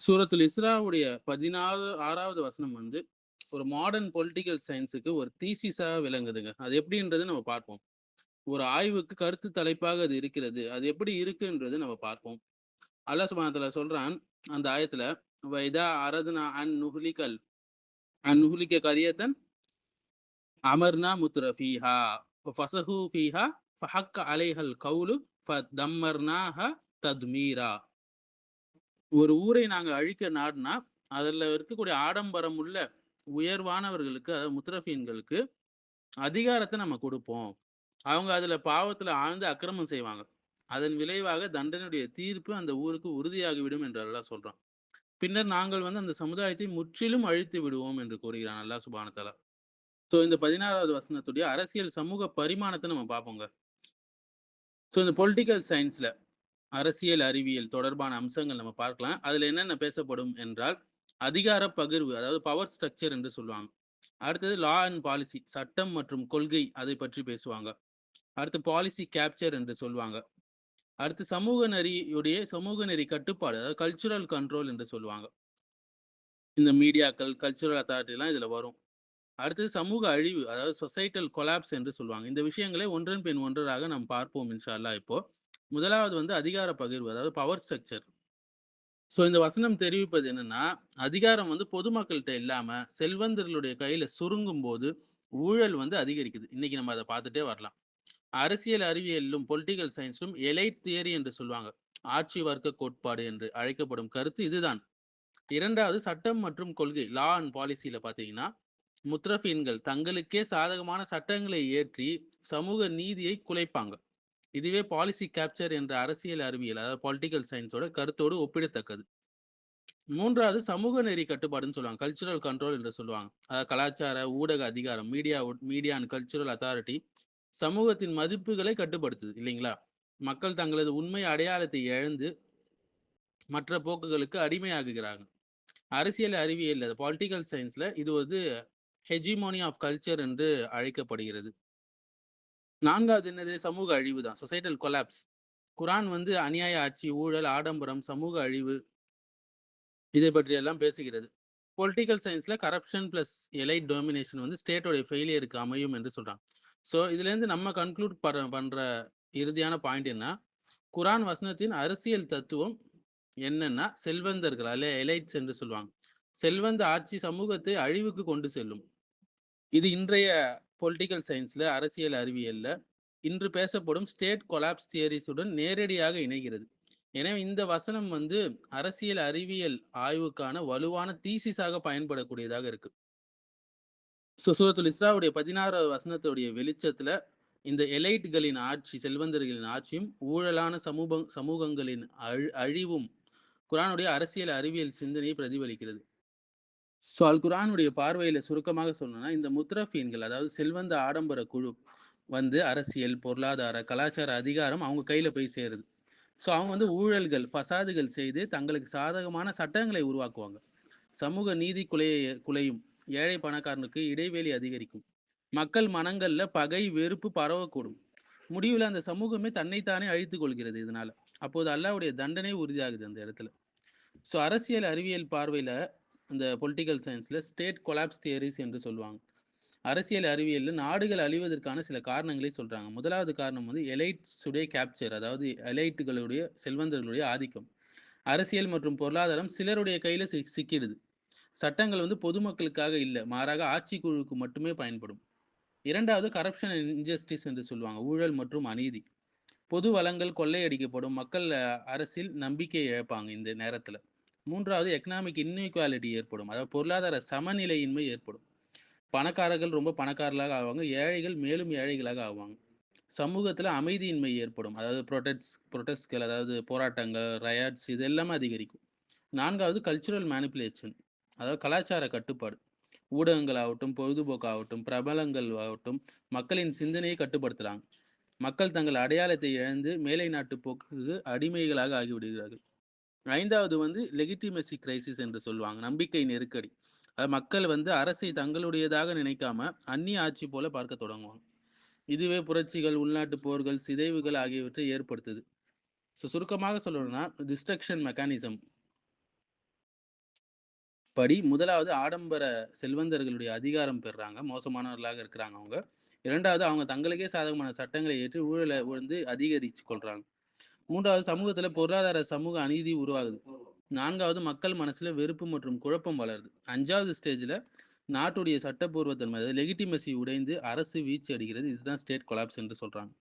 சூரத்துல் இஸ்ராவுடைய பதினாறு ஆறாவது வசனம் வந்து ஒரு மாடர்ன் பொலிட்டிக்கல் சயின்ஸுக்கு ஒரு தீசிஸாக விளங்குதுங்க. அது எப்படின்றது நம்ம பார்ப்போம். ஒரு ஆய்வுக்கு கருத்து தலைப்பாக அது இருக்கிறது. அது எப்படி இருக்குன்றது நம்ம பார்ப்போம். அல்லா சுபானத்துல சொல்றான் அந்த ஆயத்துல வைதா அரதுனா அன் நுஹ்லிகல் அன் நுஹ்லிக்க கரியத்தன் அமர்னா முத்ர ஃபீஹா ஃபசஹு ஃபீஹா ஃபஹக் அலைஹல் கவுலு ஃப ஃபதம்மர்னாஹ தத்மீரா. ஒரு ஊரை நாங்கள் அழிக்க நாடுனா அதில் இருக்கக்கூடிய ஆடம்பரம் உள்ள உயர்வானவர்களுக்கு அதாவது முத்ரஃபீன்களுக்கு அதிகாரத்தை நம்ம கொடுப்போம். அவங்க அதில் பாவத்தில் ஆழ்ந்து அக்கிரமம் செய்வாங்க. அதன் விளைவாக தண்டனையுடைய தீர்ப்பு அந்த ஊருக்கு உறுதியாகிவிடும் என்று அல்லா சொல்கிறோம் பின்னர் நாங்கள் வந்து அந்த சமுதாயத்தை முற்றிலும் அழித்து விடுவோம் என்று கூறுகிறான் அல்லா சுபானத்தாலா ஸோ இந்த பதினாறாவது வசனத்துடைய அரசியல் சமூக பரிமாணத்தை நம்ம பார்ப்போங்க. ஸோ இந்த பொலிட்டிக்கல் சயின்ஸ்ல அரசியல் அறிவியல் தொடர்பான அம்சங்கள் நம்ம பார்க்கலாம். அதில் என்னென்ன பேசப்படும் என்றால் அதிகார பகிர்வு அதாவது பவர் ஸ்ட்ரக்சர் என்று சொல்லுவாங்க. அடுத்தது லா அண்ட் பாலிசி சட்டம் மற்றும் கொள்கை அதை பற்றி பேசுவாங்க. அடுத்து பாலிசி கேப்சர் என்று சொல்லுவாங்க. அடுத்து சமூக நெறியுடைய சமூக நெறி கட்டுப்பாடு அதாவது கல்ச்சுரல் கண்ட்ரோல் என்று சொல்லுவாங்க. இந்த மீடியாக்கள் கல்ச்சுரல் அத்தாரிட்டிலாம் இதில் வரும். அடுத்தது சமூக அழிவு அதாவது சொசைட்டல் கொலாப்ஸ் என்று சொல்லுவாங்க. இந்த விஷயங்களை ஒன்றன் பின் ஒன்றராக நாம் பார்ப்போம் இன்ஷா இப்போது இப்போ. முதலாவது வந்து அதிகார பகிர்வு அதாவது பவர் ஸ்ட்ரக்சர் ஸோ இந்த வசனம் தெரிவிப்பது என்னன்னா அதிகாரம் வந்து பொதுமக்கள்கிட்ட இல்லாம செல்வந்தர்களுடைய கையில சுருங்கும் போது ஊழல் வந்து அதிகரிக்குது. இன்னைக்கு நம்ம அதை பார்த்துட்டே வரலாம். அரசியல் அறிவியலும் பொலிட்டிக்கல் சயின்ஸும் எலைட் தியரி என்று சொல்லுவாங்க. ஆட்சி வர்க்க கோட்பாடு என்று அழைக்கப்படும் கருத்து இதுதான். இரண்டாவது சட்டம் மற்றும் கொள்கை லா அண்ட் பாலிசியில பாத்தீங்கன்னா முத்ரஃபீன்கள் தங்களுக்கே சாதகமான சட்டங்களை ஏற்றி சமூக நீதியை குலைப்பாங்க. இதுவே பாலிசி கேப்சர் என்ற அரசியல் அறிவியல் அதாவது பொலிட்டிக்கல் சயின்ஸோட கருத்தோடு ஒப்பிடத்தக்கது. மூன்றாவது சமூக நெறி கட்டுப்பாடுன்னு சொல்லுவாங்க. கல்ச்சுரல் கண்ட்ரோல் என்று சொல்லுவாங்க. அதாவது கலாச்சார ஊடக அதிகாரம் media media and cultural authority சமூகத்தின் மதிப்புகளை கட்டுப்படுத்துது இல்லைங்களா? மக்கள் தங்களது உண்மை அடையாளத்தை இழந்து மற்ற போக்குகளுக்கு அடிமையாகுகிறாங்க அரசியல் அறிவியல் பொலிட்டிக்கல் சயின்ஸில் இது வந்து ஹெஜிமோனி ஆஃப் கல்ச்சர் என்று அழைக்கப்படுகிறது. நான்காவது என்னது? சமூக அழிவு தான். சொசைட்டல் கொலாப்ஸ் குரான் வந்து அநியாய ஆட்சி ஊழல் ஆடம்பரம் சமூக அழிவு இதை பற்றி எல்லாம் பேசுகிறது. பொலிட்டிக்கல் சயின்ஸில் கரப்ஷன் ப்ளஸ் எலைட் டொமினேஷன் வந்து ஸ்டேட்டோடைய ஃபெயிலியருக்கு அமையும் என்று சொல்கிறாங்க ஸோ இதுலேருந்து நம்ம கன்க்ளூட் பண்ற பண்ணுற இறுதியான பாயிண்ட் என்ன? குரான் வசனத்தின் அரசியல் தத்துவம் என்னன்னா செல்வந்தர்கள் அல்ல எலைட்ஸ் என்று சொல்லுவாங்க. செல்வந்த ஆட்சி சமூகத்தை அழிவுக்கு கொண்டு செல்லும். இது இன்றைய பொலிட்டிக்கல் சயின்ஸில் அரசியல் அறிவியலில் இன்று பேசப்படும் ஸ்டேட் கொலாப்ஸ் தியரிஸுடன் நேரடியாக இணைகிறது. எனவே இந்த வசனம் வந்து அரசியல் அறிவியல் ஆய்வுக்கான வலுவான தீசிஸாக பயன்படக்கூடியதாக இருக்கு. ஸோ சூரத்துல் இஸ்ராவுடைய பதினாறாவது வசனத்துடைய வெளிச்சத்துல இந்த எலைட்களின் ஆட்சி செல்வந்தர்களின் ஆட்சியும் ஊழலான சமூக சமூகங்களின் அழி அழிவும் குரானுடைய அரசியல் அறிவியல் சிந்தனையை பிரதிபலிக்கிறது. ஸோ அல் குரானுடைய பார்வையில் சுருக்கமாக சொல்லணும்னா இந்த முத்ரஃபீன்கள் அதாவது செல்வந்த ஆடம்பர குழு வந்து அரசியல் பொருளாதார கலாச்சார அதிகாரம் அவங்க கையில் போய் சேருது. ஸோ அவங்க வந்து ஊழல்கள் ஃபசாதுகள் செய்து தங்களுக்கு சாதகமான சட்டங்களை உருவாக்குவாங்க. சமூக நீதி குலைய குலையும். ஏழை பணக்காரனுக்கு இடைவெளி அதிகரிக்கும். மக்கள் மனங்களில் பகை வெறுப்பு பரவக்கூடும். முடிவில் அந்த சமூகமே தன்னைத்தானே அழித்து கொள்கிறது இதனால. அப்போது அல்லாவுடைய தண்டனை உறுதியாகுது அந்த இடத்துல. ஸோ அரசியல் அறிவியல் பார்வையில் இந்த பொலிட்டிக்கல் சயின்ஸில் ஸ்டேட் கொலாப்ஸ் தியரிஸ் என்று சொல்லுவாங்க. அரசியல் அறிவியலில் நாடுகள் அழிவதற்கான சில காரணங்களை சொல்கிறாங்க முதலாவது காரணம் வந்து எலைட்ஸுடைய கேப்சர் அதாவது எலைட்டுகளுடைய செல்வந்தர்களுடைய ஆதிக்கம். அரசியல் மற்றும் பொருளாதாரம் சிலருடைய கையில் சி சிக்கிடுது. சட்டங்கள் வந்து பொதுமக்களுக்காக இல்லை மாறாக ஆட்சி குழுவுக்கு மட்டுமே பயன்படும். இரண்டாவது கரப்ஷன் அண்ட் இன்ஜஸ்டிஸ் என்று சொல்லுவாங்க ஊழல் மற்றும் அநீதி. பொது வளங்கள் கொள்ளையடிக்கப்படும் மக்கள் அரசில் நம்பிக்கை இழப்பாங்க இந்த நேரத்தில். மூன்றாவது எக்கனாமிக் இன்இக்வாலிட்டி ஏற்படும். அதாவது பொருளாதார சமநிலையின்மை ஏற்படும். பணக்காரர்கள் ரொம்ப பணக்காரர்களாக ஆவாங்க. ஏழைகள் மேலும் ஏழைகளாக ஆவாங்க. சமூகத்தில் அமைதியின்மை ஏற்படும். அதாவது ப்ரொடெக்ட்ஸ் ப்ரொடெஸ்ட்கள் அதாவது போராட்டங்கள் ரயாட்ஸ் இது எல்லாமே அதிகரிக்கும். நான்காவது கல்ச்சுரல் மேனிப்புலேஷன் அதாவது கலாச்சார கட்டுப்பாடு. ஊடகங்கள் ஆகட்டும் பொழுதுபோக்காகட்டும் பிரபலங்கள் ஆகட்டும் மக்களின் சிந்தனையை கட்டுப்படுத்துகிறாங்க மக்கள் தங்கள் அடையாளத்தை இழந்து மேலை நாட்டு போக்குக்கு அடிமைகளாக ஆகிவிடுகிறார்கள். ஐந்தாவது வந்து லெகிட்டிமசி கிரைசிஸ் என்று சொல்லுவாங்க நம்பிக்கை நெருக்கடி. அது மக்கள் வந்து அரசை தங்களுடையதாக நினைக்காம அந்நிய ஆட்சி போல பார்க்க தொடங்குவாங்க. இதுவே புரட்சிகள் உள்நாட்டு போர்கள் சிதைவுகள் ஆகியவற்றை ஏற்படுத்துது. ஸோ சுருக்கமாக சொல்லணும்னா டிஸ்ட்ரக்ஷன் மெக்கானிசம் படி முதலாவது ஆடம்பர செல்வந்தர்களுடைய அதிகாரம் பெறுறாங்க மோசமானவர்களாக இருக்கிறாங்க அவங்க. இரண்டாவது அவங்க தங்களுக்கே சாதகமான சட்டங்களை ஏற்று ஊழலை வந்து அதிகரிச்சு கொள்றாங்க. மூன்றாவது சமூகத்துல பொருளாதார சமூக அநீதி உருவாகுது. நான்காவது மக்கள் மனசுல வெறுப்பு மற்றும் குழப்பம் வளருது. அஞ்சாவது ஸ்டேஜ்ல நாட்டுடைய சட்டப்பூர்வத்தன்மை லெகிட்டிமசி உடைந்து அரசு வீழ்ச்சி அடிக்கிறது இதுதான் ஸ்டேட் கொலாப்ஸ் என்று சொல்றாங்க.